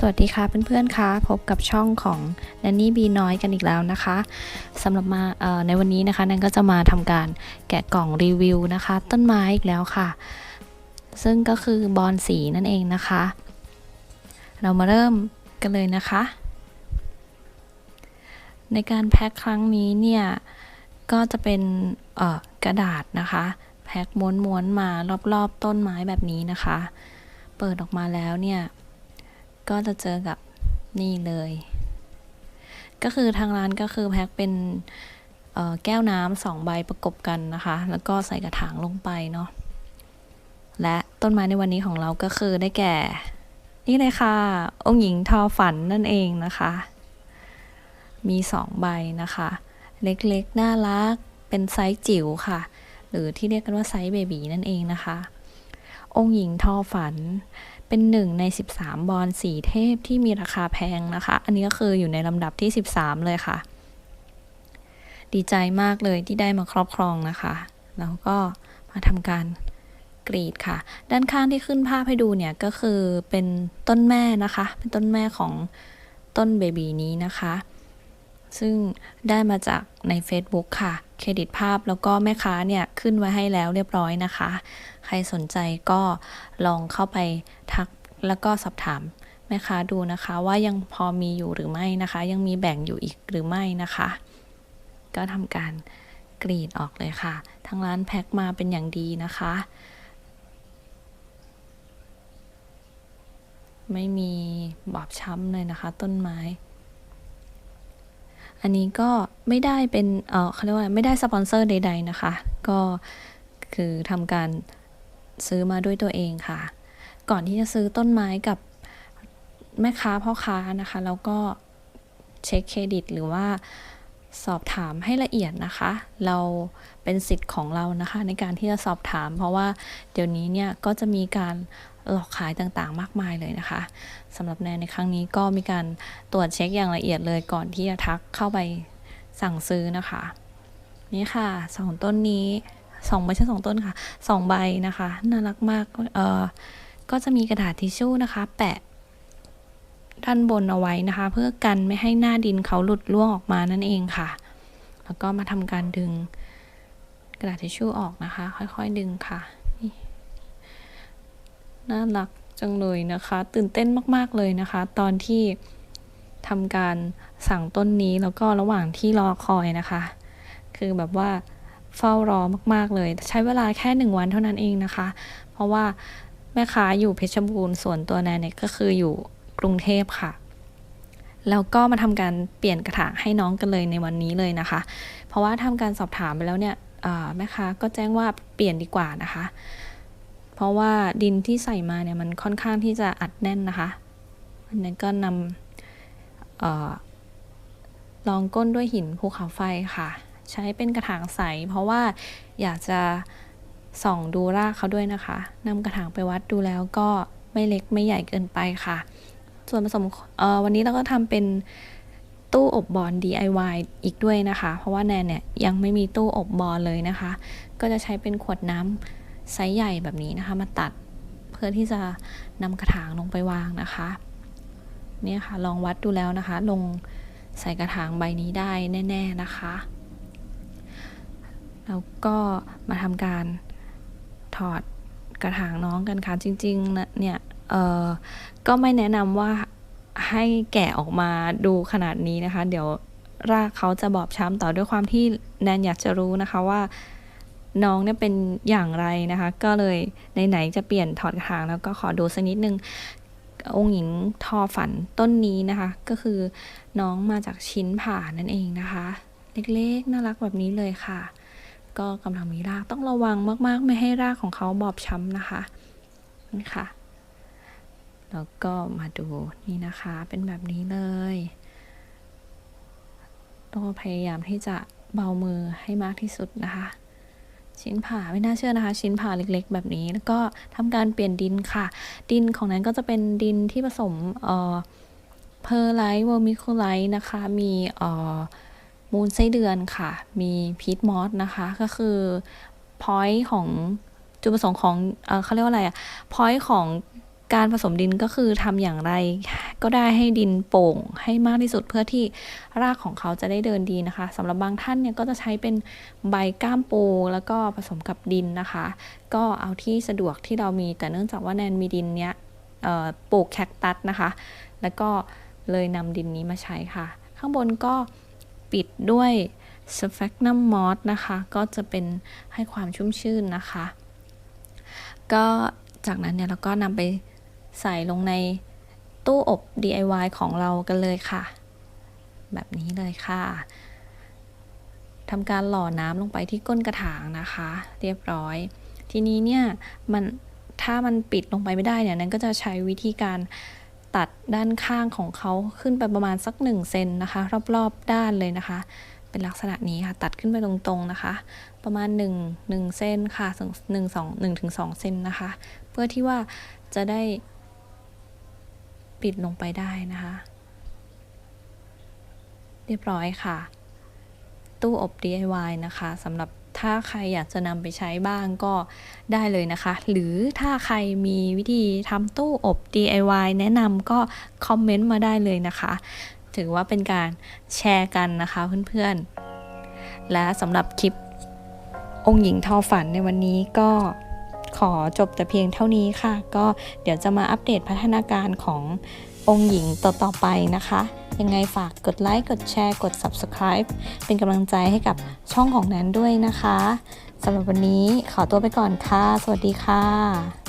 สวัสดีค่ะเพื่อนๆคะพบกับช่องของแนนนี่บีน้อยกันอีกแล้วนะคะสำหรับมาในวันนี้นะคะนันก็จะมาทำการแกะกล่องรีวิวนะคะ ต้นไม้อีกแล้วค่ะ ซึ่งก็คือบอนสีนั่นเองนะคะ เรามาเริ่มกันเลยนะคะ ในการแพ็คครั้งนี้เนี่ยก็จะเป็นกระดาษนะคะ แพ็คม้วนๆมารอบๆต้นไม้แบบนี้นะคะ เปิดออกมาแล้วเนี่ย ก็จะเจอกับนี่เลย ก็คือทางร้านก็คือแพ็คเป็นแก้วน้ำสองใบประกบกันนะคะ แล้วก็ใส่กระถางลงไปเนาะ และต้นไม้ในวันนี้ของเราก็คือได้แก่ นี่เลยค่ะ องค์หญิงทอฝันนั่นเองนะคะ มีสองใบนะคะ เล็กๆ น่ารัก เป็นไซส์จิ๋วค่ะ หรือที่เรียกกันว่าไซส์เบบีนั่นเองนะคะ องค์หญิงทอฝัน เป็นหนึ่งใน 13 บอลสีเทพที่มีราคาแพงนะคะ อันนี้ก็คืออยู่ในลำดับที่ 13 เลยค่ะ ดีใจมากเลยที่ได้มาครอบครองนะคะ แล้วก็มาทำการกรีดค่ะ ด้านข้างที่ขึ้นภาพให้ดูเนี่ยก็คือเป็นต้นแม่นะคะ เป็นต้นแม่ของต้นเบบีนี้นะคะ ซึ่งได้มาจากใน Facebook ค่ะ เครดิตภาพแล้วก็แม่ค้าเนี่ย ขึ้นไว้ให้แล้วเรียบร้อยนะคะ ใครสนใจก็ลองเข้าไปทักแล้วก็สอบถามแม่ค้าดูนะคะว่ายังพอมีอยู่หรือไม่นะคะ ยังมีแบ่งอยู่อีกหรือไม่นะคะ ก็ทำการกรีดออกเลยค่ะ ทางร้านแพ็คมาเป็นอย่างดีนะคะ ไม่มีบอบช้ำเลยนะคะ ต้นไม้ อันนี้ก็ไม่ได้เป็นเออเขาเรียกว่าไม่ได้สปอนเซอร์ใด ๆนะคะ ก็คือทำการซื้อมาด้วยตัวเองค่ะ ก่อนที่จะซื้อต้นไม้กับแม่ค้าพ่อค้านะคะ แล้วก็เช็คเครดิตหรือว่าสอบถามให้ละเอียดนะคะ เราเป็นสิทธิ์ของเรานะคะ ในการที่จะสอบถาม เพราะว่าเดี๋ยวนี้เนี่ยก็จะมีการ หลอกขายต่างๆ มากมายเลยนะคะสำหรับแนนในครั้งนี้ก็มีการตรวจเช็คอย่างละเอียดเลยก่อนที่จะทักเข้าไปสั่งซื้อนะคะ นี่ค่ะสองต้นนี้สองไม่ใช่สองต้นค่ะสองใบนะคะน่ารักมากเอ่อก็จะมีกระดาษทิชชู่นะคะ แปะด้านบนเอาไว้นะคะ เพื่อกันไม่ให้หน้าดินเขาหลุดร่วงออกมานั่นเองค่ะ แล้วก็มาทำการดึงกระดาษทิชชู่ออกนะคะ ค่อยๆดึงค่ะ น่ารักจังเลยนะคะ ตื่นเต้นมาก ๆ เลยนะคะ ตอนที่ทำการสั่งต้นนี้แล้วก็ระหว่างที่รอคอยนะคะ คือแบบว่าเฝ้ารอมาก ๆ เลย ใช้เวลาแค่หนึ่งวันเท่านั้นเองนะคะ เพราะว่าแม่ค้าอยู่เพชรบูรณ์ส่วนตัวแนนเนี่ยก็คืออยู่กรุงเทพค่ะ แล้วก็มาทำการเปลี่ยนกระถางให้น้องกันเลยในวันนี้เลยนะคะ เพราะว่าทำการสอบถามไปแล้วเนี่ยแม่ค้าก็แจ้งว่าเปลี่ยนดีกว่านะคะ เพราะว่าดินที่ใส่มาเนี่ยมันค่อนข้างที่จะอัดแน่นนะคะอันนั้นก็นำออลองก้นด้วยหินภูเขาไฟค่ะ ใช้เป็นกระถางใส เพราะว่าอยากจะส่องดูรากเขาด้วยนะคะนำกระถางไปวัดดูแล้วก็ไม่เล็กไม่ใหญ่เกินไปค่ะ ส่วนผสมวันนี้เราก็ทำเป็นตู้อบบอล DIY อีกด้วยนะคะ เพราะว่าแนนเนี่ยยังไม่มีตู้อบบอลเลยนะคะ ก็จะใช้เป็นขวดน้ำ ไซส์ใหญ่แบบนี้นะคะ มาตัดเพื่อที่จะนำกระถางลงไปวางนะคะเนี่ยค่ะลองวัดดูแล้วนะคะ ลงใส่กระถางใบนี้ได้แน่ ๆนะคะ แล้วก็มาทำการถอดกระถางน้องกันค่ะจริงๆนะเนี่ยเออก็ไม่แนะนำว่าให้แกะออกมาดูขนาดนี้นะคะ เดี๋ยวรากเขาจะบอบช้ำต่อด้วยความที่แนนอยากจะรู้นะคะว่า น้องเนี่ยเป็นอย่างไรนะคะ ก็เลยไหนๆจะเปลี่ยนถอดกระถางแล้วก็ขอดูสักนิดนึงองค์หญิงทอฝันต้นนี้นะคะ ก็คือน้องมาจากชิ้นผ่านั่นเองนะคะ เล็กๆน่ารักแบบนี้เลยค่ะ ก็กำลังมีรากต้องระวังมากๆ ไม่ให้รากของเขาบอบช้ำนะคะนี่ค่ะ แล้วก็มาดูนี่นะคะ เป็นแบบนี้เลยต้องพยายามที่จะเบามือให้มากที่สุดนะคะ ชิ้นผ่าไม่น่าเชื่อนะคะ ชิ้นผ่าเล็กๆ แบบนี้ แล้วก็ทำการเปลี่ยนดินค่ะ ดินของนั้นก็จะเป็นดินที่ผสมเอ่อเพอร์ไลท์เวอร์มิคูไลท์นะคะ มีเอ่อมูลไส้เดือนค่ะ มีพีทมอสนะคะ ก็คือพอยต์ของจุดประสงค์ของเออเขาเรียกว่าอะไรอะพอยต์ของ การผสมดินก็คือทำอย่างไร ก็ได้ให้ดินโป่งให้มากที่สุดเพื่อที่รากของเขาจะได้เดินดีนะคะสำหรับบางท่านเนี่ยก็จะใช้เป็นใบก้ามปูแล้วก็ผสมกับดินนะคะ ก็เอาที่สะดวกที่เรามีแต่เนื่องจากว่าแนนมีดินเนี้ยปลูกแคคตัสนะคะ แล้วก็เลยนำดินนี้มาใช้ค่ะ ข้างบนก็ปิดด้วยสแฟกนัมมอสนะคะ ก็จะเป็นให้ความชุ่มชื่นนะคะ ก็จากนั้นเนี่ยเราก็นำไป ใส่ลงในตู้อบ DIY ของเรากันเลยค่ะ แบบนี้เลยค่ะทำการหล่อน้ำลงไปที่ก้นกระถางนะคะ เรียบร้อย ทีนี้เนี่ยมันถ้ามันปิดลงไปไม่ได้เนี่ยนั้นก็จะใช้วิธีการตัดด้านข้างของเขาขึ้นไปประมาณสัก1เซนนะคะ รอบๆด้านเลยนะคะ เป็นลักษณะนี้ค่ะ ตัดขึ้นไปตรงๆนะคะ ประมาณ 1 1เซนค่ะ1 2 1ถึง2เซนนะคะ เพื่อที่ว่าจะได้ ปิดลงไปได้นะคะ เรียบร้อยค่ะ ตู้อบ DIY นะคะสำหรับถ้าใครอยากจะนำไปใช้บ้างก็ได้เลยนะคะ หรือถ้าใครมีวิธีทำตู้อบ DIY แนะนำก็คอมเมนต์มาได้เลยนะคะ ถือว่าเป็นการแชร์กันนะคะเพื่อนๆ และสำหรับคลิปองค์หญิงทอฝันในวันนี้ก็ ขอจบแต่เพียงเท่านี้ค่ะ ก็เดี๋ยวจะมาอัปเดตพัฒนาการขององค์หญิงต่อๆไปนะคะ ยังไงฝากกดไลค์ กดแชร์ กด Subscribe เป็นกำลังใจให้กับช่องของแนนด้วยนะคะสำหรับวันนี้ขอตัวไปก่อนค่ะ สวัสดีค่ะ